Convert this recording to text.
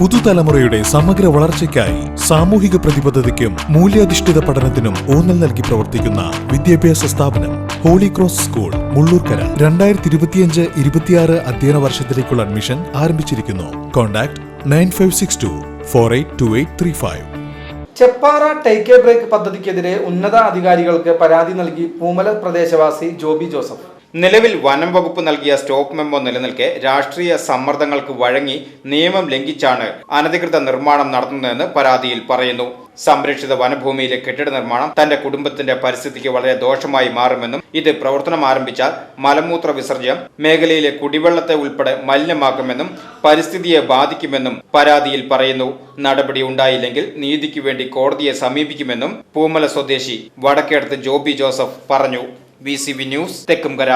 പുതുതലമുറയുടെ സമഗ്ര വളർച്ചയ്ക്കായി സാമൂഹിക പ്രതിബദ്ധതയ്ക്കും മൂല്യാധിഷ്ഠിത പഠനത്തിനും ഊന്നൽ നൽകി പ്രവർത്തിക്കുന്ന വിദ്യാഭ്യാസ സ്ഥാപനം ഹോളി ക്രോസ് സ്കൂൾ മുള്ളൂർക്കര. രണ്ടായിരത്തി ഇരുപത്തിയഞ്ച് ഇരുപത്തിയാറ് അധ്യയന വർഷത്തിലേക്കുള്ള അഡ്മിഷൻ ആരംഭിച്ചിരിക്കുന്നു. Contact nine five six two four eight two eight three five. Cheppara take a break പദ്ധതിക്കെതിരെ ഉന്നത അധികാരികൾക്ക് പരാതി നൽകി പൂമല പ്രദേശവാസി ജോബി ജോസഫ്. നിലവിൽ വനം വകുപ്പ് നൽകിയ സ്റ്റോപ്പ് മെമ്മോ നിലനിൽക്കെ രാഷ്ട്രീയ സമ്മർദ്ദങ്ങൾക്ക് വഴങ്ങി നിയമം ലംഘിച്ചാണ് അനധികൃത നിർമ്മാണം നടത്തുന്നതെന്ന് പരാതിയിൽ പറയുന്നു. സംരക്ഷിത വനഭൂമിയിലെ കെട്ടിട നിർമ്മാണം തന്റെ കുടുംബത്തിന്റെ പരിസ്ഥിതിക്ക് വളരെ ദോഷമായി മാറുമെന്നും ഇത് പ്രവർത്തനം ആരംഭിച്ചാൽ മലമൂത്ര വിസർജ്യം മേഖലയിലെ കുടിവെള്ളത്തെ ഉൾപ്പെടെ മലിനമാക്കുമെന്നും പരിസ്ഥിതിയെ ബാധിക്കുമെന്നും പരാതിയിൽ പറയുന്നു. നടപടി ഉണ്ടായില്ലെങ്കിൽ നീതിക്ക് വേണ്ടി കോടതിയെ സമീപിക്കുമെന്നും പൂമല സ്വദേശി വടക്കേടത്ത് ജോബി ജോസഫ് പറഞ്ഞു. V news Thekkumkara